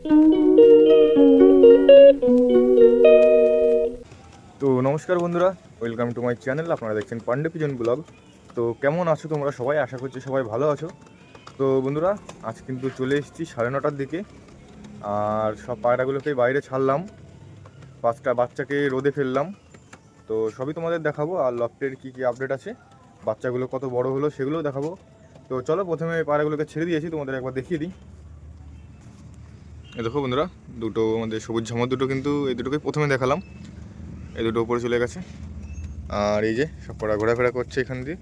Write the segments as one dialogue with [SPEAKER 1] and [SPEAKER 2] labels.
[SPEAKER 1] তো নমস্কার বন্ধুরা ওয়েলকাম টু মাই চ্যানেল আপনারা দেখছেন পান্ডে পিজন ব্লগ। তো কেমন আছো তোমরা সবাই? আশা করছি সবাই ভালো আছো। তো বন্ধুরা, আজ কিন্তু চলে এসেছি সাড়ে নটার দিকে, আর সব পায়রাগুলোকে বাইরে ছাড়লাম। পাঁচটা বাচ্চাকে রোদে ফেললাম। তো সবই তোমাদের দেখাবো, আর লফটের কী কী আপডেট আছে, বাচ্চাগুলো কত বড় হলো সেগুলোও দেখাবো। তো চলো প্রথমে পায়রাগুলোকে ছেড়ে দিয়েছি, তোমাদের একবার দেখিয়ে দিই। দেখো বন্ধুরা, দুটো আমাদের সবুজ ঝামর দুটো কিন্তু এই দুটোকে প্রথমে দেখালাম। এই দুটো উপরে চলে গেছে। আর এই যে সব পড়া ঘোরাফেরা করছে এখান দিয়ে।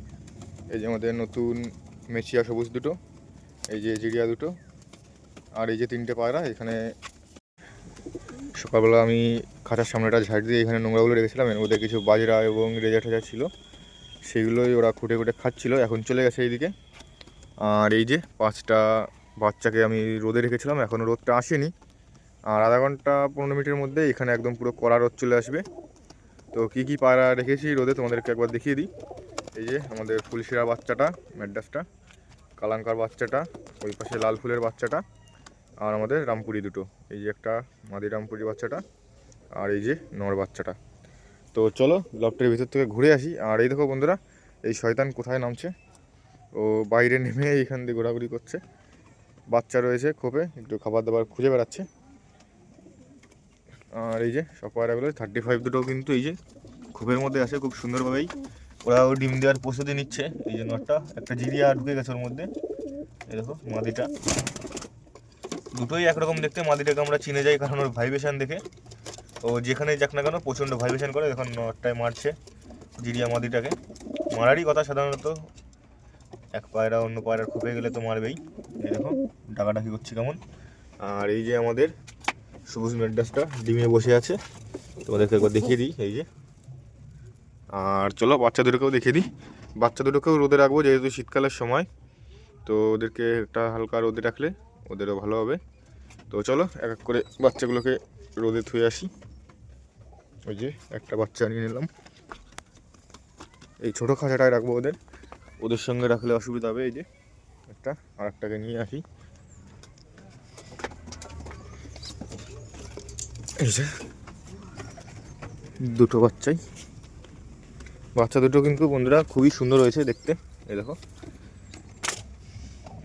[SPEAKER 1] এই যে আমাদের নতুন মেচিয়া সবুজ দুটো, এই যে জিরিয়া দুটো, আর এই যে তিনটে পায়রা, এখানে সকালবেলা আমি খাঁচার সামনেটা ঝাড় দিয়ে এখানে নোংরাগুলো রেখেছিলাম মধ্যে কিছু বাজরা এবং রেজা ঠেজা ছিল। সেগুলোই ওরা খুঁটে খুঁটে খাচ্ছিল, এখন চলে গেছে এইদিকে। আর এই যে পাঁচটা বাচ্চাকে আমি রোদে রেখেছিলাম এখনও রোদটা আসেনি। আর আধা ঘণ্টা পনেরো মিনিটের মধ্যে এখানে একদম পুরো কড়া রোদ চলে আসবে। তো কী কী পায়রা রেখেছি রোদে তোমাদেরকে একবার দেখিয়ে দিই। এই যে আমাদের ফুলশিরা বাচ্চাটা ম্যাডাসটা কালাঙ্কার বাচ্চাটা, ওই পাশে লাল ফুলের বাচ্চাটা, আর আমাদের রামপুরি দুটো। এই যে একটা মাদি রামপুরি বাচ্চাটা, আর এই যে নর বাচ্চাটা। তো চলো লফটের ভিতর থেকে ঘুরে আসি। আর এই দেখো বন্ধুরা, এই শয়তান কোথায় নামছে? ও বাইরে নেমে এইখান দিয়ে ঘোরাঘুরি করছে। বাচ্চা রয়েছে খোপে, একটু খাবার দাবার খুঁজে বেড়াচ্ছে। আর এই যে, সব পায়রাগুলো থার্টি ফাইভ দুটো কিন্তু এই যে খোপের মধ্যে আছে খুব সুন্দরভাবেই। ওরাও ডিম দেওয়ার প্রস্তুতি নিচ্ছে, এই যে নটটা, একটা জিরিয়া ঢুকে গেছে ওর মধ্যে। এই দেখো, মাদিটা। দুটোই একরকম দেখতে, মাদিটাকে আমরা চিনে যাই, কারণ ওর ভাইব্রেশন দেখে। ও যেখানে যাক না কেন, প্রচণ্ড ভাইব্রেশন করে এখন নটটায় মারছে জিরিয়া মাদিটাকে। মারারই কথা সাধারণত এক পায়রা অন্য পায়রা খোপে গেলে তো মারবেই। এই দেখো, ডাকাডাকি করছে কেমন। আর এই যে আমাদের সবুজ মেডাসটা ডিমে বসে আছে। তোমাদেরকে একবার দেখিয়ে দিই, এই যে। আর চলো, বাচ্চা দুটোকেও দেখিয়ে দিই। বাচ্চা দুটোকেও রোদে রাখব, যেহেতু শীতকালের সময়। তো ওদেরকে একটা হালকা রোদে রাখলে ওদেরও ভালো হবে। তো চলো, এক এক করে বাচ্চাগুলোকে রোদে থুয়ে আসি। ওই যে একটা বাচ্চা নিয়ে নিলাম। এই ছোটো খাঁচাটায় রাখব ওদের। ওদের সঙ্গে রাখলে অসুবিধা হবে, এই যে একটা, আর একটাকে নিয়ে আসি। দুটো বাচ্চাই। বাচ্চা দুটো কিন্তু বন্ধুরা খুবই সুন্দর হয়েছে দেখতে, এই দেখো।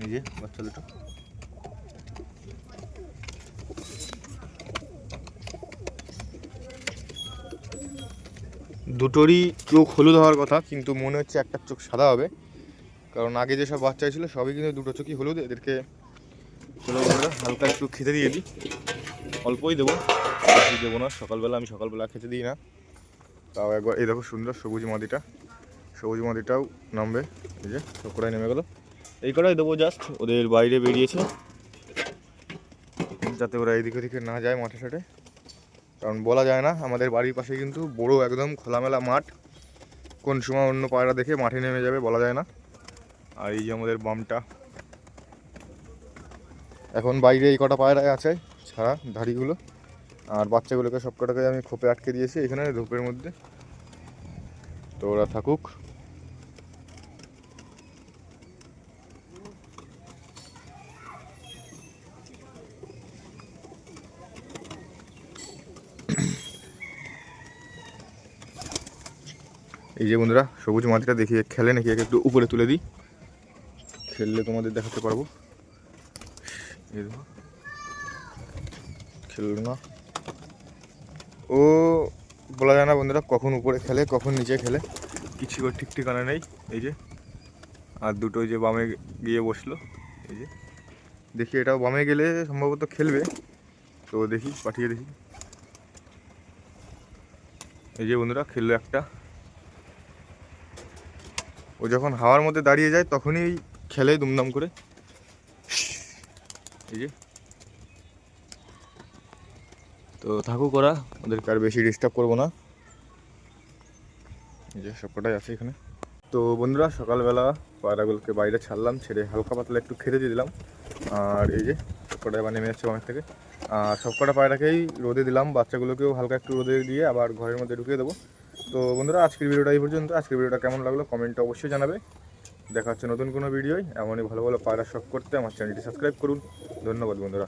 [SPEAKER 1] এই যে বাচ্চা দুটো। দুটোরই চোখ হলুদ হওয়ার কথা, কিন্তু মনে হচ্ছে একটা চোখ সাদা হবে। কারণ আগে যেসব বাচ্চা ছিল, সবই কিন্তু দুটো চোখই হলুদ, এদেরকে হালকা একটু খেতে দিয়ে দিই। অল্পই দেবো দেবো না, সকালবেলা আমি সকালবেলা খেতে দিই না। তাও একবার, এই দেখো সুন্দর সবুজ মাদিটা। সবুজ মাদিটাও নামবে, এই যে সব কটাই নেমে গেলো। এই কটাই দেবো জাস্ট ওদের বাইরে বেরিয়েছে। যাতে ওরা এদিকে ওদিকে না যায় মাঠে সাঠে। কারণ বলা যায় না, আমাদের বাড়ির পাশে কিন্তু বড় একদম খোলামেলা মাঠ। কোন সময় অন্য পায়রা দেখে মাঠে নেমে যাবে, বলা যায় না। আর এই যে আমাদের বামটা। এখন বাইরে এই কটা পায়রায় আছে, ছাড়া ধাড়িগুলো। আর বাচ্চাগুলোকে সব কটাকে আমি খোপে আটকে দিয়েছি এখানে, ধূপের মধ্যে। তো ওরা থাকুক। এই যে বন্ধুরা, সবুজ মাটিটা দেখিয়ে খেলে নাকি একে একটু উপরে তুলে দিই। খেললে তোমাদের দেখাতে পারব। খেললো না। ও, বলা যায় না বন্ধুরা কখন উপরে খেলে, কখন নিচে খেলে। কিছু ঠিক ঠিকানা নেই, এই যে। আর দুটো যে বামে গিয়ে বসল, এই যে। দেখি এটাও বামে গেলে সম্ভবত খেলবে। তো দেখি, পাঠিয়ে দেখি। এই যে বন্ধুরা, খেললো একটা। ও যখন হাওয়ার মধ্যে দাঁড়িয়ে যায়, তখনই খেলে দুমদাম করে। এই যে। তো থাকুক ওরা, ওদেরকে আর বেশি ডিস্টার্ব করব না। এই যে সবকটাই আছে এখানে। তো বন্ধুরা, সকালবেলা পায়রাগুলোকে বাইরে ছাড়লাম, ছেড়ে হালকা পাতলা একটু খেতে দিয়ে দিলাম। আর এই যে সবকটা এবার নেমে যাচ্ছে অনেক থেকে। আর সবকটা পায়রাকেই রোদে দিলাম, বাচ্চাগুলোকেও হালকা একটু রোদে দিয়ে আবার ঘরের মধ্যে ঢুকিয়ে দেবো। তো বন্ধুরা, আজকের ভিডিওটা এই পর্যন্ত। আজকের ভিডিওটা কেমন লাগল কমেন্টে অবশ্যই জানাবে। দেখা হচ্ছে নতুন কোনো ভিডিওয়। এমনই ভালো ভালো পায়রা শখ করতে আমার চ্যানেলটি সাবস্ক্রাইব করুন। ধন্যবাদ বন্ধুরা।